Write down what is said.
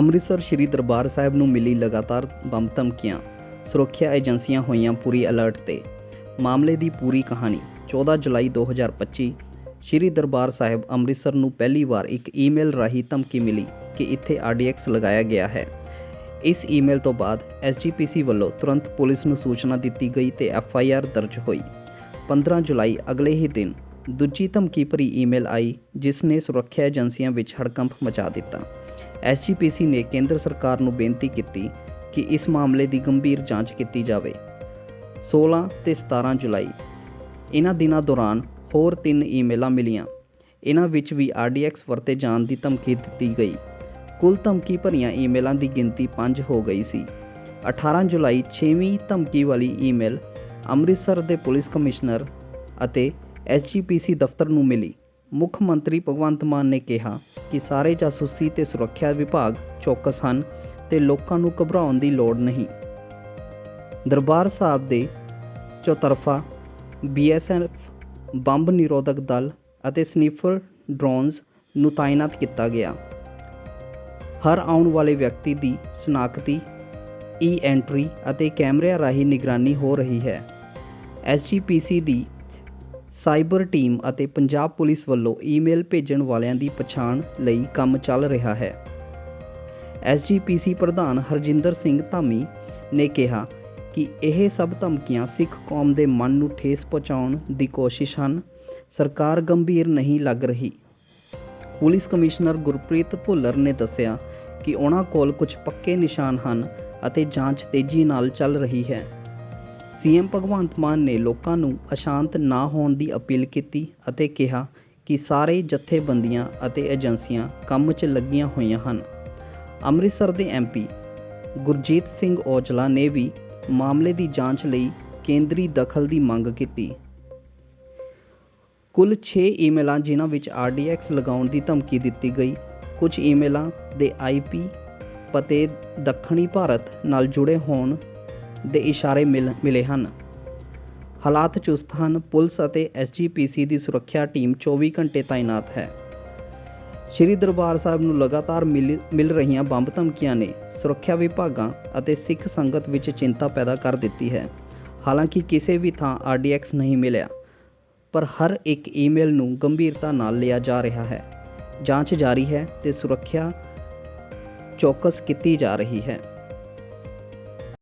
ਅੰਮ੍ਰਿਤਸਰ ਸ੍ਰੀ ਦਰਬਾਰ ਸਾਹਿਬ ਨੂੰ ਮਿਲੀ ਲਗਾਤਾਰ ਬੰਬ ਧਮਕੀਆਂ। ਸੁਰੱਖਿਆ ਏਜੰਸੀਆਂ ਹੋਈਆਂ ਪੂਰੀ ਅਲਰਟ ਤੇ। ਮਾਮਲੇ ਦੀ ਪੂਰੀ ਕਹਾਣੀ 14 ਜੁਲਾਈ 2025 ਸ੍ਰੀ ਦਰਬਾਰ ਸਾਹਿਬ ਅੰਮ੍ਰਿਤਸਰ ਨੂੰ ਪਹਿਲੀ ਵਾਰ ਇੱਕ ਈਮੇਲ ਰਾਹੀਂ ਧਮਕੀ ਮਿਲੀ ਕਿ ਇੱਥੇ ਆਰਡੀਐਕਸ ਲਗਾਇਆ ਗਿਆ ਹੈ। ਇਸ ਈਮੇਲ ਤੋਂ ਬਾਅਦ ਐਸਜੀਪੀਸੀ ਵੱਲੋਂ ਤੁਰੰਤ ਪੁਲਿਸ ਨੂੰ ਸੂਚਨਾ ਦਿੱਤੀ ਗਈ ਤੇ ਐਫਆਈਆਰ ਦਰਜ ਹੋਈ। 15 ਜੁਲਾਈ ਅਗਲੇ ਹੀ ਦਿਨ ਦੂਜੀ ਧਮਕੀ ਭਰੀ ਈਮੇਲ ਆਈ, ਜਿਸ ਨੇ ਸੁਰੱਖਿਆ ਏਜੰਸੀਆਂ ਵਿੱਚ ਹੜਕੰਪ ਮਚਾ ਦਿੱਤਾ। ਐਸਜੀਪੀਸੀ ਨੇ ਕੇਂਦਰ ਸਰਕਾਰ ਨੂੰ ਬੇਨਤੀ ਕੀਤੀ ਕਿ ਇਸ ਮਾਮਲੇ ਦੀ ਗੰਭੀਰ ਜਾਂਚ ਕੀਤੀ ਜਾਵੇ। 16 ਤੇ 17 ਜੁਲਾਈ। ਇਹਨਾਂ ਦਿਨਾਂ ਦੌਰਾਨ ਹੋਰ ਤਿੰਨ ਈਮੇਲਾਂ ਮਿਲੀਆਂ। ਇਹਨਾਂ ਵਿੱਚ ਵੀ ਆਰਡੀਐਕਸ ਵਰਤੇ ਜਾਣ ਦੀ ਧਮਕੀ ਦਿੱਤੀ ਗਈ। ਕੁੱਲ ਧਮਕੀ ਭਰੀਆਂ ਈਮੇਲਾਂ ਦੀ ਗਿਣਤੀ 5 ਹੋ ਗਈ ਸੀ। 18 ਜੁਲਾਈ 6ਵੀਂ ਧਮਕੀ ਵਾਲੀ ਈਮੇਲ ਅੰਮ੍ਰਿਤਸਰ ਦੇ ਪੁਲਿਸ ਕਮਿਸ਼ਨਰ ਅਤੇ ਐਸਜੀਪੀਸੀ ਦਫ਼ਤਰ ਨੂੰ ਮਿਲੀ। ਮੁੱਖ ਮੰਤਰੀ ਭਗਵੰਤ ਮਾਨ ਨੇ ਕਿਹਾ ਕਿ ਸਾਰੇ ਜਾਸੂਸੀ ਤੇ ਸੁਰੱਖਿਆ ਵਿਭਾਗ ਚੌਕਸ ਹਨ ਤੇ ਲੋਕਾਂ ਨੂੰ ਘਬਰਾਉਣ ਦੀ ਲੋੜ ਨਹੀਂ। ਦਰਬਾਰ ਸਾਹਿਬ ਦੇ ਚੌਤਰਫਾ ਬੀਐਸਐਫ ਬੰਬ ਨਿਰੋਧਕ ਦਲ ਅਤੇ ਸਨੀਫਰ ਡਰੋਨਸ ਨੂੰ ਤਾਇਨਾਤ ਕੀਤਾ ਗਿਆ। ਹਰ ਆਉਣ ਵਾਲੇ ਵਿਅਕਤੀ ਦੀ ਸ਼ਨਾਖਤੀ, ਈ ਐਂਟਰੀ ਅਤੇ ਕੈਮਰਿਆਂ ਰਾਹੀਂ ਨਿਗਰਾਨੀ ਹੋ ਰਹੀ ਹੈ। ਐਸਜੀਪੀਸੀ ਦੀ ਸਾਈਬਰ ਟੀਮ ਅਤੇ ਪੰਜਾਬ ਪੁਲਿਸ ਵੱਲੋਂ ਈਮੇਲ ਭੇਜਣ ਵਾਲਿਆਂ ਦੀ ਪਛਾਣ ਲਈ ਕੰਮ ਚੱਲ ਰਿਹਾ ਹੈ। ਐਸਜੀਪੀਸੀ ਪ੍ਰਧਾਨ ਹਰਜਿੰਦਰ ਸਿੰਘ ਧਾਮੀ ਨੇ ਕਿਹਾ ਕਿ ਇਹ ਸਭ ਧਮਕੀਆਂ ਸਿੱਖ ਕੌਮ ਦੇ ਮਨ ਨੂੰ ਠੇਸ ਪਹੁੰਚਾਉਣ ਦੀ ਕੋਸ਼ਿਸ਼ ਹਨ। ਸਰਕਾਰ ਗੰਭੀਰ ਨਹੀਂ ਲੱਗ ਰਹੀ। ਪੁਲਿਸ ਕਮਿਸ਼ਨਰ ਗੁਰਪ੍ਰੀਤ ਭੁੱਲਰ ਨੇ ਦੱਸਿਆ ਕਿ ਉਹਨਾਂ ਕੋਲ ਕੁਝ ਪੱਕੇ ਨਿਸ਼ਾਨ ਹਨ ਅਤੇ ਜਾਂਚ ਤੇਜ਼ੀ ਨਾਲ ਚੱਲ ਰਹੀ ਹੈ। ਸੀਐਮ ਭਗਵੰਤ ਮਾਨ ਨੇ ਲੋਕਾਂ ਨੂੰ ਅਸ਼ਾਂਤ ਨਾ ਹੋਣ ਦੀ ਅਪੀਲ ਕੀਤੀ ਅਤੇ ਕਿਹਾ ਕਿ ਸਾਰੇ ਜਥੇਬੰਦੀਆਂ ਅਤੇ ਏਜੰਸੀਆਂ ਕੰਮ 'ਚ ਲੱਗੀਆਂ ਹੋਈਆਂ ਹਨ। ਅੰਮ੍ਰਿਤਸਰ ਦੇ ਐਮਪੀ ਗੁਰਜੀਤ ਸਿੰਘ ਔਜਲਾ ਨੇ ਵੀ ਮਾਮਲੇ ਦੀ ਜਾਂਚ ਲਈ ਕੇਂਦਰੀ ਦਖਲ ਦੀ ਮੰਗ ਕੀਤੀ। ਕੁੱਲ 6 ਈਮੇਲਾਂ ਜਿਨ੍ਹਾਂ ਵਿੱਚ ਆਰਡੀਐਕਸ ਲਗਾਉਣ ਦੀ ਧਮਕੀ ਦਿੱਤੀ ਗਈ, ਕੁਝ ਈਮੇਲਾਂ ਦੇ ਆਈਪੀ ਪਤੇ ਦੱਖਣੀ ਭਾਰਤ ਨਾਲ ਜੁੜੇ ਹੋਣ ਦੇ ਇਸ਼ਾਰੇ ਮਿਲ, ਮਿਲੇ ਹਨ। ਹਾਲਾਤ ਚੁਸਤ ਹਨ। ਪੁਲਿਸ ਅਤੇ ਐਸਜੀਪੀਸੀ ਦੀ ਸੁਰੱਖਿਆ ਟੀਮ 24 ਘੰਟੇ ਤਾਇਨਾਤ ਹੈ। ਸ਼੍ਰੀ ਦਰਬਾਰ ਸਾਹਿਬ ਨੂੰ ਲਗਾਤਾਰ ਮਿਲ ਮਿਲ ਰਹੀਆਂ ਬੰਬ ਧਮਕੀਆਂ ਨੇ ਸੁਰੱਖਿਆ ਵਿਭਾਗਾਂ ਅਤੇ ਸਿੱਖ ਸੰਗਤ ਵਿੱਚ ਚਿੰਤਾ ਪੈਦਾ ਕਰ ਦਿੱਤੀ ਹੈ। ਹਾਲਾਂਕਿ ਕਿਸੇ ਵੀ ਥਾਂ ਆਰਡੀਐਕਸ ਨਹੀਂ ਮਿਲਿਆ, ਪਰ ਹਰ ਇੱਕ ਈਮੇਲ ਨੂੰ ਗੰਭੀਰਤਾ ਨਾਲ ਲਿਆ ਜਾ ਰਿਹਾ ਹੈ। ਜਾਂਚ ਜਾਰੀ ਹੈ ਤੇ ਸੁਰੱਖਿਆ ਚੌਕਸ ਕੀਤੀ ਜਾ ਰਹੀ ਹੈ।